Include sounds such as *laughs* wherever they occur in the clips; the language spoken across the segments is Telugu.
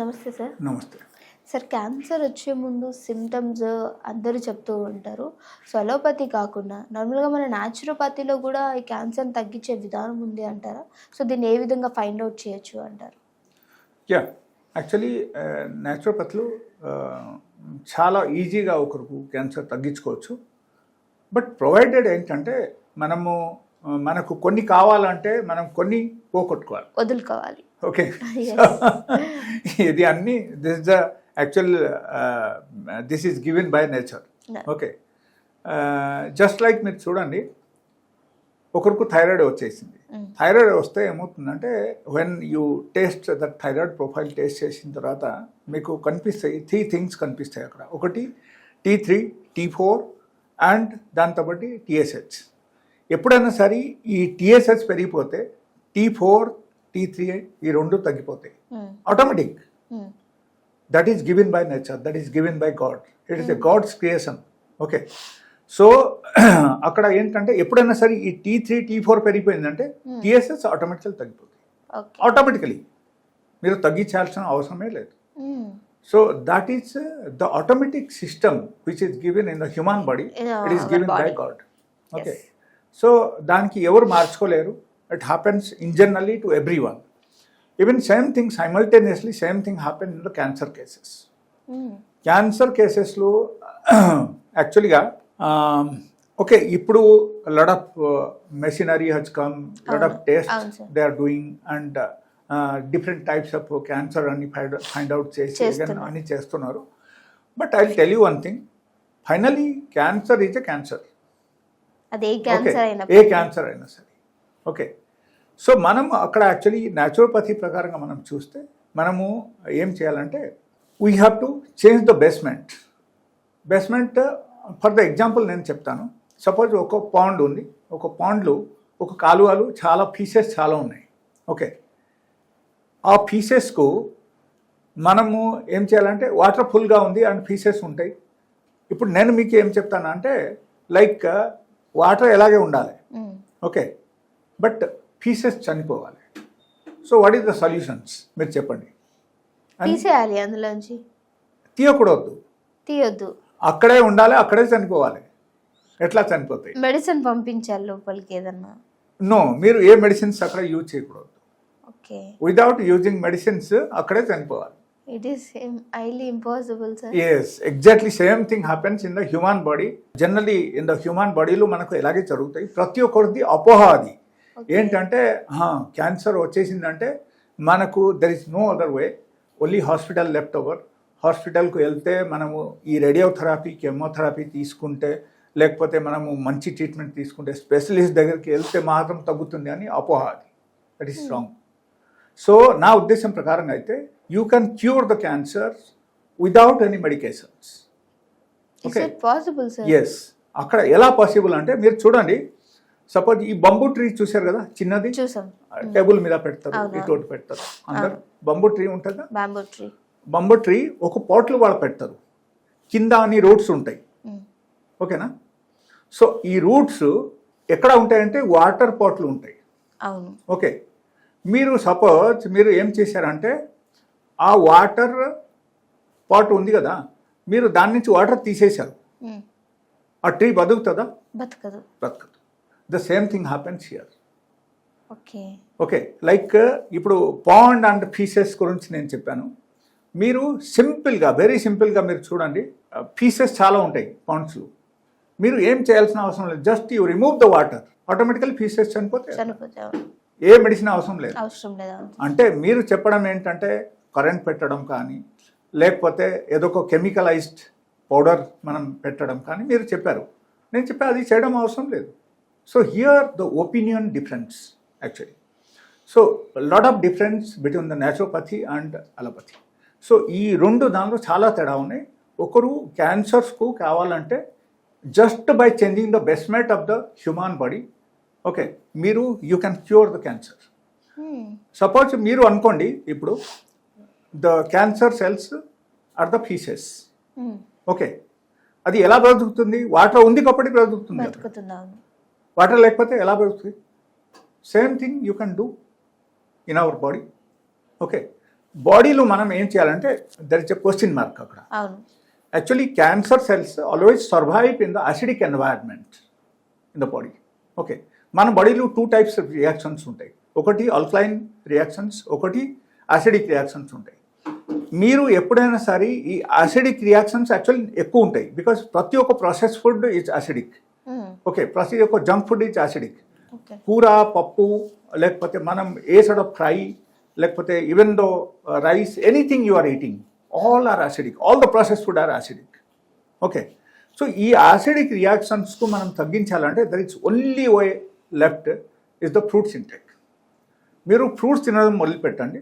నమస్తే సార్. నమస్తే. సార్ క్యాన్సర్ వచ్చే ముందు సిమ్టమ్స్ అందరూ చెప్తూ ఉంటారు. సో అలోపతి కాకుండా నార్మల్గా మన న్యాచురోపతిలో కూడా ఈ క్యాన్సర్ని తగ్గించే విధానం ఉంది అంటారా? సో దీన్ని ఏ విధంగా ఫైండ్ అవుట్ చేయొచ్చు అంటారు? యా యాక్చువల్లీ న్యాచురోపతులు చాలా ఈజీగా ఒకరికి క్యాన్సర్ తగ్గించుకోవచ్చు. బట్ ప్రొవైడెడ్ ఏంటంటే మనము మనకు కొన్ని కావాలంటే మనం కొన్ని పోగొట్టుకోవాలి. వదులుకోవాలి. Okay Yes. *laughs* ఇది అన్ని this the actual this is given by nature. Okay just like మీరు చూడండి ఒకరికి థైరాయిడ్ వచ్చేసింది. థైరాయిడ్ వస్తే ఏమవుతుందంటే when you taste that thyroid profile taste చేసిన తర్వాత మీకు కనిపిస్తాయి త్రీ థింగ్స్ కనిపిస్తాయి అక్కడ ఒకటి T three T four and దాంతోపాటు టీఎస్హెచ్ ఎప్పుడైనా సరే ఈ టీఎస్హెచ్ పెరిగిపోతే టీ ఫోర్ టీ త్రీ ఈ రెండు తగ్గిపోతాయి. Automatic. That is given by nature that is given by God it is a God's creation okay so అక్కడ ఏంటంటే ఎప్పుడైనా సరే ఈ టీ త్రీ టీ ఫోర్ పెరిగిపోయిందంటే. టీఎస్ఎస్ ఆటోమేటికల్ తగ్గిపోతుంది ఆటోమేటికలీ మీరు తగ్గించాల్సిన అవసరమే లేదు. So that is the automatic system which is given in the human body it is given by. God okay. So దానికి ఎవరు మార్చుకోలేరు? It happens in generally to every one even same thing simultaneously same thing happen in the cancer cases Mm. Cancer కేసెస్లో యాక్చువల్గా ఓకే ఇప్పుడు lot of machinery H come lot of test. They are doing and different types of cancer అని ఫైండ్ అవుట్ చేసి. అని చేస్తున్నారు. But I tell you one thing finally cancer is a cancer A cancer అయినా సరే. ఓకే సో మనం అక్కడ యాక్చువల్లీ న్యాచురోపతి ప్రకారంగా మనం చూస్తే మనము ఏం చేయాలంటే we have to change the basement basement for the example నేను చెప్తాను. సపోజ్ ఒక పాండ్ ఉంది. ఒక పాండ్లో ఒక కాలువలు చాలా పీసెస్ చాలా ఉన్నాయి. ఓకే ఆ పీసెస్కు మనము ఏం చేయాలంటే వాటర్ ఫుల్గా ఉంది అండ్ పీసెస్ ఉంటాయి. ఇప్పుడు నేను మీకు ఏం చెప్తాను అంటే లైక్ వాటర్ ఎలాగే ఉండాలి. ఓకే బట్ పీసెస్ చనిపోవాలి. So what is the solutions మీరు చెప్పండి. తీసేయాలి అందులోంచి. తీయకూడదు. తీయొద్దు. అక్కడే ఉండాలి అక్కడే చనిపోవాలి. ఎట్లా చనిపోతాయి? మెడిసిన్ పంపించాలి లోపలికి ఏదన్నా. నో మీరు ఏ మెడిసిన్స్ అక్కడ యూజ్ చేయకూడదు. ఓకే. వితౌట్ యూజింగ్ మెడిసిన్స్ అక్కడే చనిపోవాలి. It is highly impossible sir yes exactly same thing happens in the human body generally in the human బాడీలో మనకు ఎలాగే జరుగుతాయి? ప్రతి ఒక్కరిది అపోహ అది ఏంటంటే క్యాన్సర్ వచ్చేసిందంటే మనకు there is no other way only hospital left over హాస్పిటల్కు వెళ్తే మనము ఈ రేడియోథెరపీ కెమోథెరపీ తీసుకుంటే లేకపోతే మనము మంచి ట్రీట్మెంట్ తీసుకుంటే స్పెషలిస్ట్ దగ్గరికి వెళ్తే మాత్రం తగ్గుతుంది అని అపోహ అది. దట్ ఈస్ రాంగ్ సో నా ఉద్దేశం ప్రకారంగా అయితే you can cure the cancer without any medications. It possible yes అక్కడ ఎలా పాసిబుల్ అంటే మీరు చూడండి సపోజ్ ఈ బంబు ట్రీ చూశారు కదా? చిన్నది? టేబుల్ మీద పెడతారు. ఇటువంటి పెడతారు. అందరు బంబు ట్రీ ఉంటుందా? Bamboo tree. ఒక పాట్లు వాళ్ళు పెడతారు. కింద అన్ని రూట్స్ ఉంటాయి. ఓకేనా? సో ఈ రూట్స్ ఎక్కడ ఉంటాయంటే వాటర్ పాట్లు ఉంటాయి. అవును. ఓకే. మీరు సపోజ్ మీరు ఏం చేశారంటే ఆ వాటర్ పాట్ ఉంది కదా మీరు దాని నుంచి వాటర్ తీసేశారు. ఆ ట్రీ బతుకుతుందా? బతకదు. బ్రతకదు the same thing happens here okay okay like ఇప్పుడు పాండ్ అండ్ పీసెస్ గురించి నేను చెప్పాను. మీరు సింపుల్గా వెరీ సింపుల్గా మీరు చూడండి. పీసెస్ చాలా ఉంటాయి పాండ్స్లో మీరు ఏం చేయాల్సిన అవసరం లేదు. Just you remove the water automatical fishes చనిపోతాయి. చనిపోతే. ఏ మెడిసిన్ అవసరం లేదు. అవసరం లేదా అంటే మీరు చెప్పడం ఏంటంటే కరెంట్ పెట్టడం కానీ లేకపోతే ఏదో ఒక కెమికలైజ్డ్ పౌడర్ మనం పెట్టడం కానీ మీరు చెప్పారు. నేను చెప్పా అది చేయడం అవసరం లేదు. So here the opinion difference actually so lot of difference between the naturopathy and allopathy so ఈ రెండు దానిలో చాలా తేడా ఉన్నాయి. ఒకరు క్యాన్సర్స్కు కావాలంటే just by changing the basement of the human body okay మీరు you can cure the cancer. Suppose మీరు అనుకోండి ఇప్పుడు the cancer cells are the Hmm. Okay అది ఎలా బ్రతుకుతుంది? వాటర్ ఉంది కాబట్టి బ్రతుకుతుంది. వాటర్ లేకపోతే ఎలా బ్రతుకుతుంది same thing you can do in our body okay బాడీలో మనం ఏం చేయాలంటే there is a question mark అక్కడ. Actually cancer cells always survive in the acidic environment in the body okay మన బాడీలో టూ టైప్స్ ఆఫ్ రియాక్షన్స్ ఉంటాయి. ఒకటి అల్కలైన్ రియాక్షన్స్ ఒకటి అసిడిక్ రియాక్షన్స్ ఉంటాయి. మీరు ఎప్పుడైనా సరే ఈ అసిడిక్ రియాక్షన్స్ యాక్చువల్లీ ఎక్కువ ఉంటాయి. బికాస్ ప్రతి ఒక్క process food is acidic okay ప్రతి ఒక్క junk food is acidic okay కూర పప్పు లేకపోతే మనం ఏ సైడ్ ఆఫ్ ఫ్రై లేకపోతే even though rice anything you are eating all are acidic all the process food are acidic okay so ఈ యాసిడిక్ రియాక్షన్స్కు మనం తగ్గించాలంటే there it's only way left is the fruits intake మీరు ఫ్రూట్స్ తినడం మొదలు పెట్టండి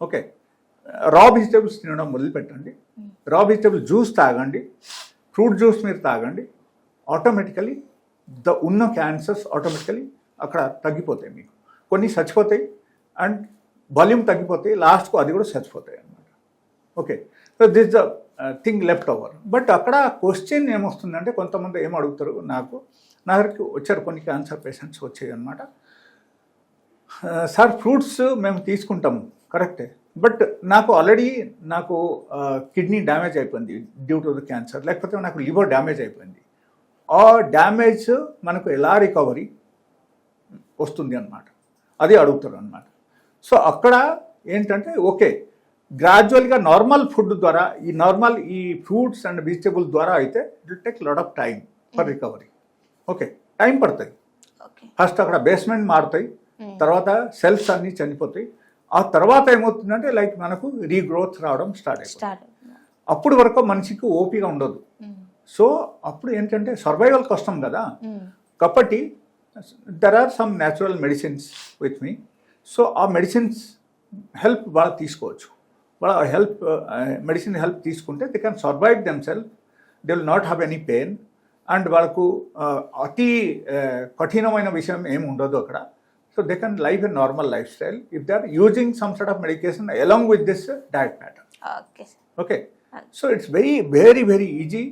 ఓకే రా వెజిటేబుల్స్ తినడం మొదలు పెట్టండి రా వెజిటేబుల్ జ్యూస్ తాగండి. ఫ్రూట్ జ్యూస్ మీరు తాగండి. ఆటోమేటికలీ ద ఉన్న క్యాన్సర్స్ ఆటోమేటికలీ అక్కడ తగ్గిపోతాయి మీకు. కొన్ని చచ్చిపోతాయి అండ్ వాల్యూమ్ తగ్గిపోతాయి లాస్ట్కు అది కూడా చచ్చిపోతాయి అన్నమాట. Okay so this the thing left over but అక్కడ క్వశ్చన్ ఏమొస్తుందంటే కొంతమంది ఏం అడుగుతారు? నాకు నా దగ్గరికి వచ్చారు కొన్ని క్యాన్సర్ పేషెంట్స్ వచ్చాయి అనమాట సార్ ఫ్రూట్స్ మేము తీసుకుంటాము. కరెక్టే బట్ నాకు ఆల్రెడీ నాకు uh, కిడ్నీ డ్యామేజ్ అయిపోయింది డ్యూ టు ద క్యాన్సర్ లేకపోతే నాకు లివర్ డ్యామేజ్ అయిపోయింది. ఆ డ్యామేజ్ మనకు ఎలా రికవరీ వస్తుంది అన్నమాట. అది అడుగుతారు అనమాట సో అక్కడ ఏంటంటే ఓకే గ్రాడ్యువల్గా నార్మల్ ఫుడ్ ద్వారా ఈ నార్మల్ ఈ ఫ్రూట్స్ అండ్ వెజిటేబుల్ ద్వారా అయితే it will take lot of time for recovery okay time పడుతుంది ఫస్ట్ అక్కడ బేస్మెంట్ మారుతాయి. మ్మ్. తర్వాత సెల్స్ అన్నీ చనిపోతాయి. ఆ తర్వాత ఏమవుతుందంటే లైక్ మనకు రీగ్రోత్ రావడం స్టార్ట్ స్టార్ట్ అప్పుడు వరకు మనిషికి ఓపిక ఉండదు. మ్మ్. సో అప్పుడు ఏంటంటే సర్వైవల్ కష్టం కదా. కాబట్టి there are some natural medicines with me so ఆ మెడిసిన్స్ హెల్ప్ వాళ్ళు తీసుకోవచ్చు. వాళ్ళ హెల్ప్ మెడిసిన్ హెల్ప్ తీసుకుంటే they can survive them self they will not have any pain and వాళ్ళకు అతి కఠినమైన విషయం ఏమి ఉండదు అక్కడ. So they can life a normal life style if they are using some side of medication along with this diet sir okay so it's very very very easy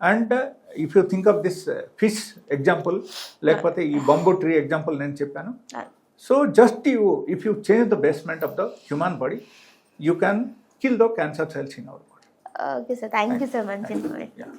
and if you think of this fish example లేకపోతే ఈ బంబూ ట్రీ ఎగ్జాంపుల్ నేను చెప్పాను. So just you if you change the basement of the human body you can kill the cancer cells in our body okay sir thank you sir మంచి ఇన్ఫర్మేషన్ Yeah.